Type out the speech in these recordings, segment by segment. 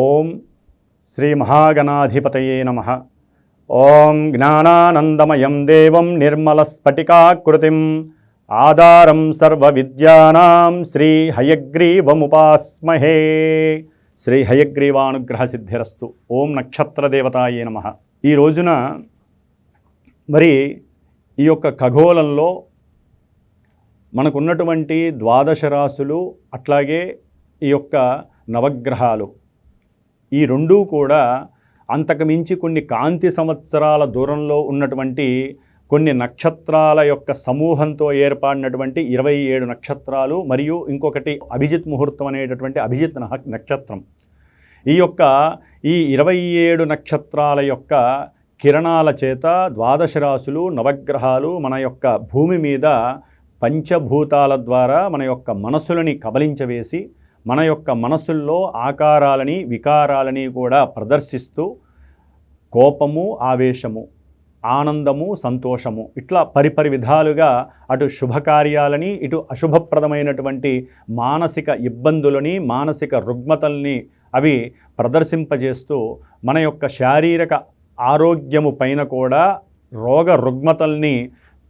ఓం శ్రీ మహాగణాధిపతయే నమ. ఓం జ్ఞానానందమయం దేవం నిర్మలస్ఫటికాకృతిం ఆధారం సర్వవిద్యానాం శ్రీ హయగ్రీవముపాస్మహే. శ్రీ హయగ్రీవానుగ్రహ సిద్ధిరస్తు ఓం నక్షత్రదేవతాయే నమ. ఈ రోజున మరి ఈ యొక్క ఖగోళంలో మనకున్నటువంటి ద్వాదశ రాశులు అట్లాగే ఈ యొక్క నవగ్రహాలు ఈ రెండూ కూడా అంతకుమించి కొన్ని కాంతి సంవత్సరాల దూరంలో ఉన్నటువంటి కొన్ని నక్షత్రాల యొక్క సమూహంతో ఏర్పడినటువంటి ఇరవై ఏడు నక్షత్రాలు మరియు ఇంకొకటి అభిజిత్ ముహూర్తం అనేటటువంటి అభిజిత్ నహ- నక్షత్రం. ఈ యొక్క ఈ ఇరవై ఏడు నక్షత్రాల యొక్క కిరణాల చేత ద్వాదశ రాశులు నవగ్రహాలు మన యొక్క భూమి మీద పంచభూతాల ద్వారా మన యొక్క మనసులని కబలించవేసి మన యొక్క మనసుల్లో ఆకారాలని వికారాలని కూడా ప్రదర్శిస్తూ కోపము ఆవేశము ఆనందము సంతోషము ఇట్లా పరిపరి విధాలుగా అటు శుభకార్యాలని ఇటు అశుభప్రదమైనటువంటి మానసిక ఇబ్బందులని మానసిక రుగ్మతల్ని అవి ప్రదర్శింపజేస్తూ మన యొక్క శారీరక ఆరోగ్యము పైన కూడా రోగ రుగ్మతల్ని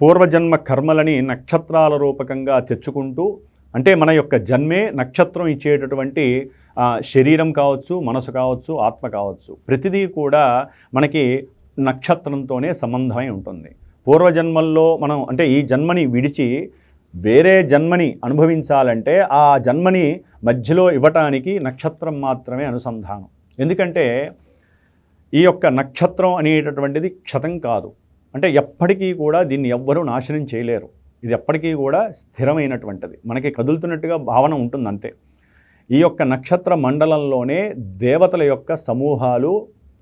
పూర్వజన్మ కర్మలని నక్షత్రాల రూపకంగా తెచ్చుకుంటూ అంటే మన యొక్క జన్మే నక్షత్రం ఇచ్చేటటువంటి శరీరం కావచ్చు మనసు కావచ్చు ఆత్మ కావచ్చు ప్రతిదీ కూడా మనకి నక్షత్రంతోనే సంబంధమై ఉంటుంది. పూర్వజన్మల్లో మనం అంటే ఈ జన్మని విడిచి వేరే జన్మని అనుభవించాలంటే ఆ జన్మని మధ్యలో ఇవ్వటానికి నక్షత్రం మాత్రమే అనుసంధానం. ఎందుకంటే ఈ యొక్క నక్షత్రం అనేటటువంటిది క్షతం కాదు. అంటే ఎప్పటికీ కూడా దీన్ని ఎవ్వరూ నాశనం చేయలేరు. ఇది ఎప్పటికీ కూడా స్థిరమైనటువంటిది. మనకి కదులుతున్నట్టుగా భావన ఉంటుంది అంతే ఈ యొక్క నక్షత్ర మండలంలోనే దేవతల యొక్క సమూహాలు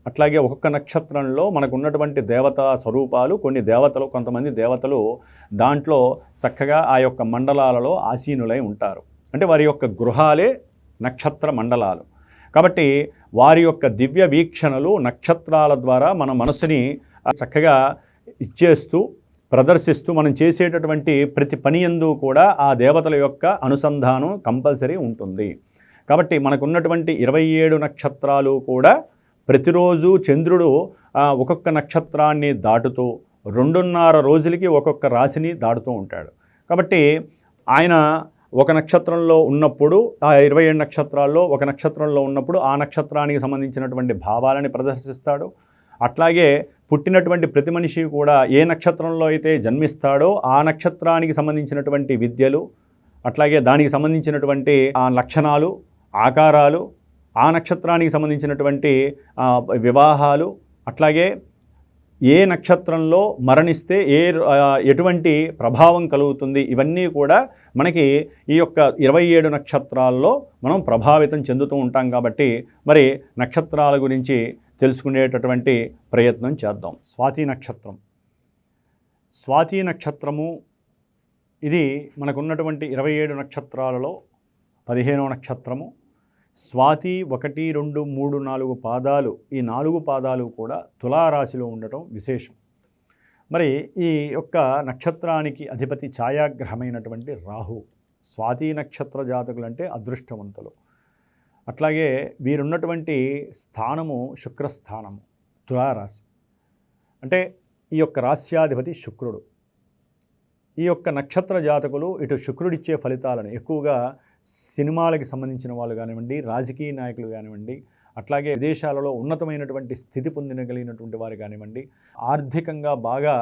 అట్లాగే ఒక్కొక్క నక్షత్రంలో మనకు ఉన్నటువంటి దేవతా స్వరూపాలు కొన్ని దేవతలు కొంతమంది దేవతలు దాంట్లో చక్కగా ఆ యొక్క మండలాలలో ఆసీనులై ఉంటారు. అంటే వారి యొక్క గృహాలే నక్షత్ర మండలాలు. కాబట్టి వారి యొక్క దివ్య వీక్షణలు నక్షత్రాల ద్వారా మన మనసుని చక్కగా ఇచ్చేస్తూ ప్రదర్శిస్తూ మనం చేసేటటువంటి ప్రతి పని యందు కూడా ఆ దేవతల యొక్క అనుసంధానం కంపల్సరీ ఉంటుంది. కాబట్టి మనకున్నటువంటి ఇరవై ఏడు నక్షత్రాలు కూడా ప్రతిరోజు చంద్రుడు ఒక్కొక్క నక్షత్రాన్ని దాటుతూ రెండున్నర రోజులకి ఒక్కొక్క రాశిని దాటుతూ ఉంటాడు. కాబట్టి ఆయన ఒక నక్షత్రంలో ఉన్నప్పుడు ఆ ఇరవై ఏడు నక్షత్రాల్లో ఒక నక్షత్రంలో ఉన్నప్పుడు ఆ నక్షత్రానికి సంబంధించినటువంటి భావాలని ప్రదర్శిస్తాడు. అట్లాగే పుట్టినటువంటి ప్రతి మనిషి కూడా ఏ నక్షత్రంలో అయితే జన్మిస్తాడో ఆ నక్షత్రానికి సంబంధించినటువంటి విద్యలు అట్లాగే దానికి సంబంధించినటువంటి ఆ లక్షణాలు ఆకారాలు ఆ నక్షత్రానికి సంబంధించినటువంటి వివాహాలు అట్లాగే ఏ నక్షత్రంలో మరణిస్తే ఏ ఎటువంటి ప్రభావం కలుగుతుంది ఇవన్నీ కూడా మనకి ఈ యొక్క ఇరవై ఏడు నక్షత్రాల్లో మనం ప్రభావితం చెందుతూ ఉంటాం కాబట్టి మరి నక్షత్రాల గురించి తెలుసుకునేటటువంటి ప్రయత్నం చేద్దాం. స్వాతి నక్షత్రం. స్వాతి నక్షత్రము ఇది మనకున్నటువంటి ఇరవై ఏడు నక్షత్రాలలో పదిహేనవ నక్షత్రము. స్వాతి ఒకటి రెండు మూడు నాలుగు పాదాలు ఈ నాలుగు పాదాలు కూడా తులారాశిలో ఉండటం విశేషం. మరి ఈ యొక్క నక్షత్రానికి అధిపతి ఛాయాగ్రహమైనటువంటి రాహు స్వాతి నక్షత్ర జాతకులు అంటే అదృష్టవంతులు. అట్లాగే వీరున్నటువంటి స్థానము శుక్రస్థానము తులారాశి. అంటే ఈ యొక్క రాస్యాధిపతి శుక్రుడు. ఈ యొక్క నక్షత్ర జాతకులు ఇటు శుక్రుడిచ్చే ఫలితాలను ఎక్కువగా సినిమాలకి సంబంధించిన వాళ్ళు కానివ్వండి రాజకీయ నాయకులు కానివ్వండి అట్లాగే విదేశాలలో ఉన్నతమైనటువంటి స్థితి పొందినగలిగినటువంటి వారు కానివ్వండి ఆర్థికంగా బాగా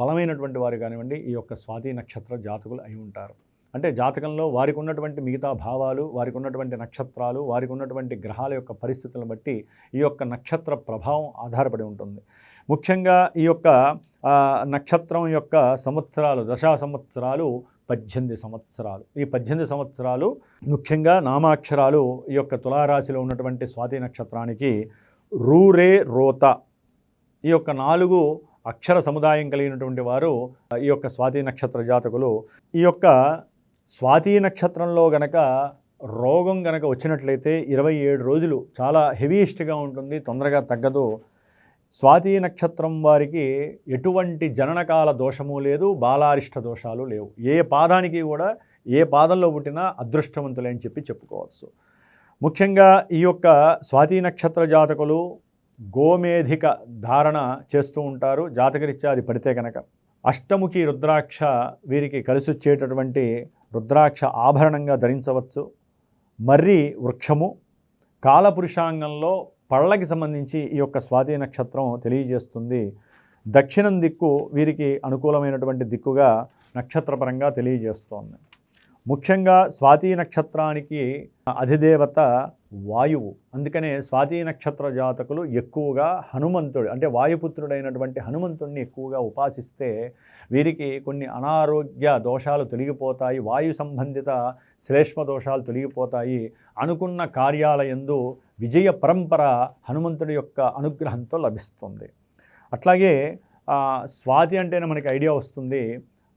బలమైనటువంటి వారు కానివ్వండి ఈ యొక్క స్వాతి నక్షత్ర జాతకులు అయి ఉంటారు. అంటే జాతకంలో వారికి ఉన్నటువంటి మిగతా భావాలు వారికి ఉన్నటువంటి నక్షత్రాలు వారికి ఉన్నటువంటి గ్రహాల యొక్క పరిస్థితులను బట్టి ఈ యొక్క నక్షత్ర ప్రభావం ఆధారపడి ఉంటుంది. ముఖ్యంగా ఈ యొక్క నక్షత్రం యొక్క సంవత్సరాలు దశా సంవత్సరాలు పద్దెనిమిది సంవత్సరాలు. ఈ పద్దెనిమిది సంవత్సరాలు ముఖ్యంగా నామాక్షరాలు ఈ యొక్క తులారాశిలో ఉన్నటువంటి స్వాతి నక్షత్రానికి రూరే రోత. ఈ యొక్క నాలుగు అక్షర సముదాయం కలిగినటువంటి వారు ఈ యొక్క స్వాతి నక్షత్ర జాతకులు. ఈ యొక్క స్వాతి నక్షత్రంలో గనక రోగం గనక వచ్చినట్లయితే ఇరవై ఏడు రోజులు చాలా హెవీయెస్ట్గా ఉంటుంది తొందరగా తగ్గదు. స్వాతి నక్షత్రం వారికి ఎటువంటి జననకాల దోషము లేదు బాలారిష్ట దోషాలు లేవు. ఏ పాదానికి కూడా ఏ పాదంలో పుట్టినా అదృష్టవంతులే అని చెప్పి చెప్పుకోవచ్చు. ముఖ్యంగా ఈ యొక్క స్వాతి నక్షత్ర జాతకులు గోమేధిక ధారణ చేస్తూ ఉంటారు. జాతకరీత్యా అది పడితే కనుక అష్టముఖి రుద్రాక్ష వీరికి కలిసి వచ్చేటటువంటి రుద్రాక్ష ఆభరణంగా ధరించవచ్చు. మర్రి వృక్షము కాలపురుషాంగంలో పళ్ళకి సంబంధించి ఈ యొక్క స్వాతి నక్షత్రం తెలియజేస్తుంది. దక్షిణం దిక్కు వీరికి అనుకూలమైనటువంటి దిక్కుగా నక్షత్రపరంగా తెలియజేస్తోంది. ముఖ్యంగా స్వాతి నక్షత్రానికి అధిదేవత వాయువు. అందుకనే స్వాతి నక్షత్ర జాతకులు ఎక్కువగా హనుమంతుడు అంటే వాయుపుత్రుడైనటువంటి హనుమంతుడిని ఎక్కువగా ఉపాసిస్తే వీరికి కొన్ని అనారోగ్య దోషాలు తొలగిపోతాయి వాయు సంబంధిత శ్లేష్మ దోషాలు తొలగిపోతాయి అనుకున్న కార్యాలయందు విజయ పరంపర హనుమంతుడి యొక్క అనుగ్రహంతో లభిస్తుంది. అట్లాగే స్వాతి అంటేనే మనకి ఐడియా వస్తుంది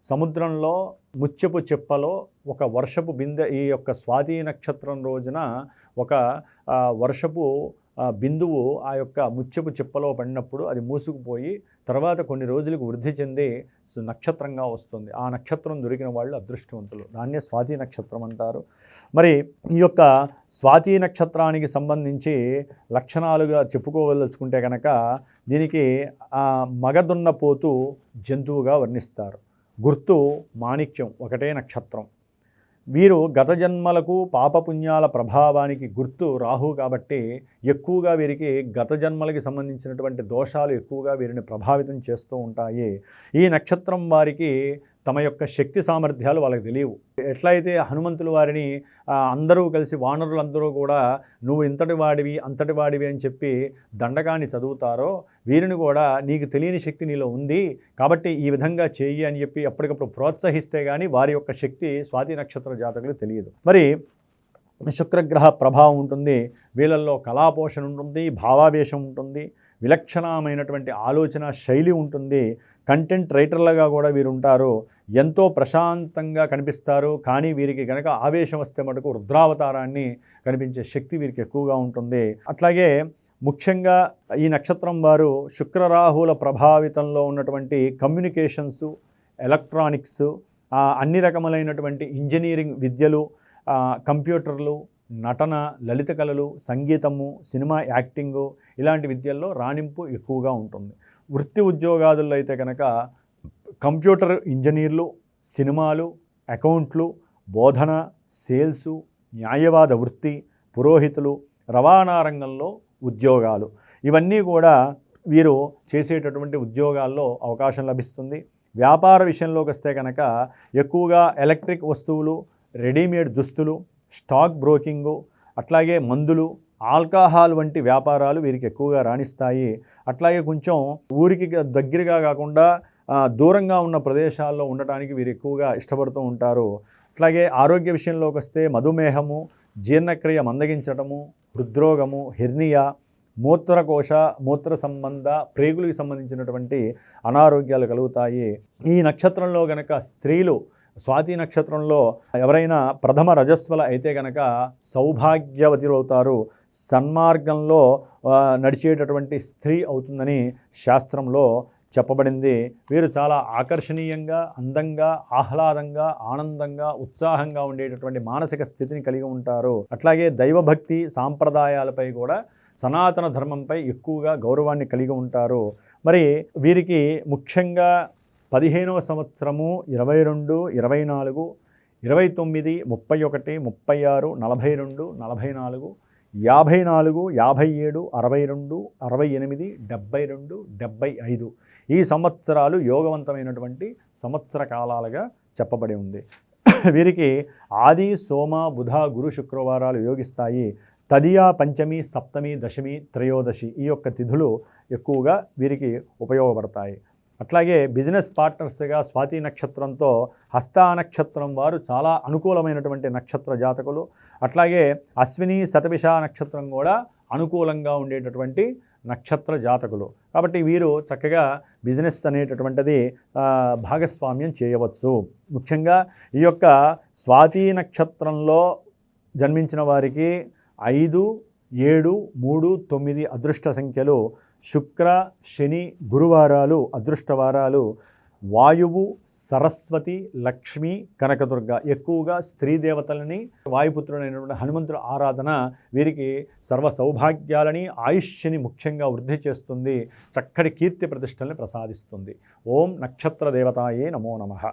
సముద్రంలో ముత్యపు చెప్పలో ఒక వర్షపు బిందె ఈ యొక్క స్వాతి నక్షత్రం రోజున ఒక వర్షపు బిందువు ఆ యొక్క ముత్యపు చెప్పలో పడినప్పుడు అది మూసుకుపోయి తర్వాత కొన్ని రోజులకు వృద్ధి చెంది నక్షత్రంగా వస్తుంది. ఆ నక్షత్రం దొరికిన వాళ్ళు అదృష్టవంతులు. దాన్నే స్వాతి నక్షత్రం అంటారు. మరి ఈ యొక్క స్వాతి నక్షత్రానికి సంబంధించి లక్షణాలుగా చెప్పుకోవలుచుకుంటే కనుక దీనికి ఆ, మగదున్నపోతు జంతువుగా వర్ణిస్తారు. గుర్తు మాణిక్యం ఒకటే నక్షత్రం. వీరు గత జన్మలకు పాపపుణ్యాల ప్రభావానికి గుర్తు రాహు కాబట్టి ఎక్కువగా వీరికి గత జన్మలకి సంబంధించినటువంటి దోషాలు ఎక్కువగా వీరిని ప్రభావితం చేస్తూ ఉంటాయి. ఈ నక్షత్రం వారికి తమ యొక్క శక్తి సామర్థ్యాలు వాళ్ళకి తెలియవు. ఎట్లయితే హనుమంతులు వారిని అందరూ కలిసి వానరులందరూ కూడా నువ్వు ఇంతటి వాడివి అంతటి వాడివి అని చెప్పి దండకాన్ని చదువుతారో వీరిని కూడా నీకు తెలియని శక్తి నీలో ఉంది కాబట్టి ఈ విధంగా చెయ్యి అని చెప్పి ఎప్పటికప్పుడు ప్రోత్సహిస్తే కానీ వారి యొక్క శక్తి స్వాతి నక్షత్ర జాతకులు తెలియదు. మరి శుక్రగ్రహ ప్రభావం ఉంటుంది వీళ్ళల్లో కళాపోషణ ఉంటుంది భావావేశం ఉంటుంది విలక్షణమైనటువంటి ఆలోచన శైలి ఉంటుంది. కంటెంట్ రైటర్లుగా కూడా వీరు ఉంటారు ఎంతో ప్రశాంతంగా కనిపిస్తారు. కానీ వీరికి కనుక ఆవేశం వస్తే మటుకు రుద్రావతారాన్ని కనిపించే శక్తి వీరికి ఎక్కువగా ఉంటుంది. అట్లాగే ముఖ్యంగా ఈ నక్షత్రం వారు శుక్రరాహుల ప్రభావితంలో ఉన్నటువంటి కమ్యూనికేషన్స్ ఎలక్ట్రానిక్స్ అన్ని రకములైనటువంటి ఇంజనీరింగ్ విద్యలు కంప్యూటర్లు నటన లలిత కళలు సంగీతము సినిమా యాక్టింగు ఇలాంటి విద్యల్లో రాణింపు ఎక్కువగా ఉంటుంది. వృత్తి ఉద్యోగాదుల్లో అయితే కనుక కంప్యూటర్ ఇంజనీర్లు సినిమాలు అకౌంట్లు బోధన సేల్సు న్యాయవాద వృత్తి పురోహితులు రవాణా రంగంలో ఉద్యోగాలు. ఇవన్నీ కూడా వీరు చేసేటటువంటి ఉద్యోగాల్లో అవకాశం లభిస్తుంది. వ్యాపార విషయంలోకి వస్తే కనుక ఎక్కువగా ఎలక్ట్రిక్ వస్తువులు రెడీమేడ్ దుస్తులు స్టాక్ బ్రోకింగు అట్లాగే మందులు ఆల్కహాల్ వంటి వ్యాపారాలు వీరికి ఎక్కువగా రాణిస్తాయి. అట్లాగే కొంచెం ఊరికి దగ్గరగా కాకుండా దూరంగా ఉన్న ప్రదేశాల్లో ఉండటానికి వీరు ఎక్కువగా ఇష్టపడుతూ ఉంటారు. అట్లాగే ఆరోగ్య విషయంలోకి వస్తే మధుమేహము జీర్ణక్రియ మందగించటము హృద్రోగము హెర్నియా మూత్రకోశ మూత్ర సంబంధ ప్రేగులకు సంబంధించినటువంటి అనారోగ్యాలు కలుగుతాయి. ఈ నక్షత్రంలో గనక స్త్రీలు స్వాతి నక్షత్రంలో ఎవరైనా ప్రథమ రజస్వల అయితే కనుక సౌభాగ్యవతులు అవుతారు సన్మార్గంలో నడిచేటటువంటి స్త్రీ అవుతుందని శాస్త్రంలో చెప్పబడింది. వీరు చాలా ఆకర్షణీయంగా అందంగా ఆహ్లాదంగా ఆనందంగా ఉత్సాహంగా ఉండేటటువంటి మానసిక స్థితిని కలిగి ఉంటారు. అట్లాగే దైవభక్తి సాంప్రదాయాలపై కూడా సనాతన ధర్మంపై ఎక్కువగా గౌరవాన్ని కలిగి ఉంటారు. మరి వీరికి ముఖ్యంగా పదిహేనవ సంవత్సరము ఇరవై రెండు ఇరవై నాలుగు ఇరవై తొమ్మిది ముప్పై ఒకటి ముప్పై ఆరు నలభై రెండు నలభై నాలుగు యాభై నాలుగు యాభై ఏడు అరవై రెండు అరవై ఎనిమిది డెబ్బై రెండు డెబ్బై ఐదు. ఈ సంవత్సరాలు యోగవంతమైనటువంటి సంవత్సర కాలాలుగా చెప్పబడి ఉంది. వీరికి ఆది సోమ బుధ గురు శుక్రవారాలు యోగిస్తాయి. తదియా పంచమి సప్తమి దశమి త్రయోదశి ఈ యొక్క తిథులు ఎక్కువగా వీరికి ఉపయోగపడతాయి. అట్లాగే బిజినెస్ పార్ట్నర్స్గా స్వాతి నక్షత్రంతో హస్తా నక్షత్రం వారు చాలా అనుకూలమైనటువంటి నక్షత్ర జాతకులు. అట్లాగే అశ్విని శతభిష నక్షత్రం కూడా అనుకూలంగా ఉండేటటువంటి నక్షత్ర జాతకులు. కాబట్టి వీరు చక్కగా బిజినెస్ అనేటటువంటిది భాగస్వామ్యం చేయవచ్చు. ముఖ్యంగా ఈ యొక్క స్వాతి నక్షత్రంలో జన్మించిన వారికి ఐదు ఏడు మూడు తొమ్మిది అదృష్ట సంఖ్యలు శుక్ర శని గురువారాలు అదృష్టవారాలు వాయువు సరస్వతి లక్ష్మి కనకదుర్గ. ఎక్కువగా స్త్రీ దేవతలని వాయుపుత్రుడైనటువంటి హనుమంతుడు ఆరాధన వీరికి సర్వ సౌభాగ్యాలని ఆయుష్యని ముఖ్యంగా వృద్ధి చేస్తుంది చక్కటి కీర్తి ప్రతిష్టల్ని ప్రసాదిస్తుంది. ఓం నక్షత్ర దేవతాయే నమో నమ.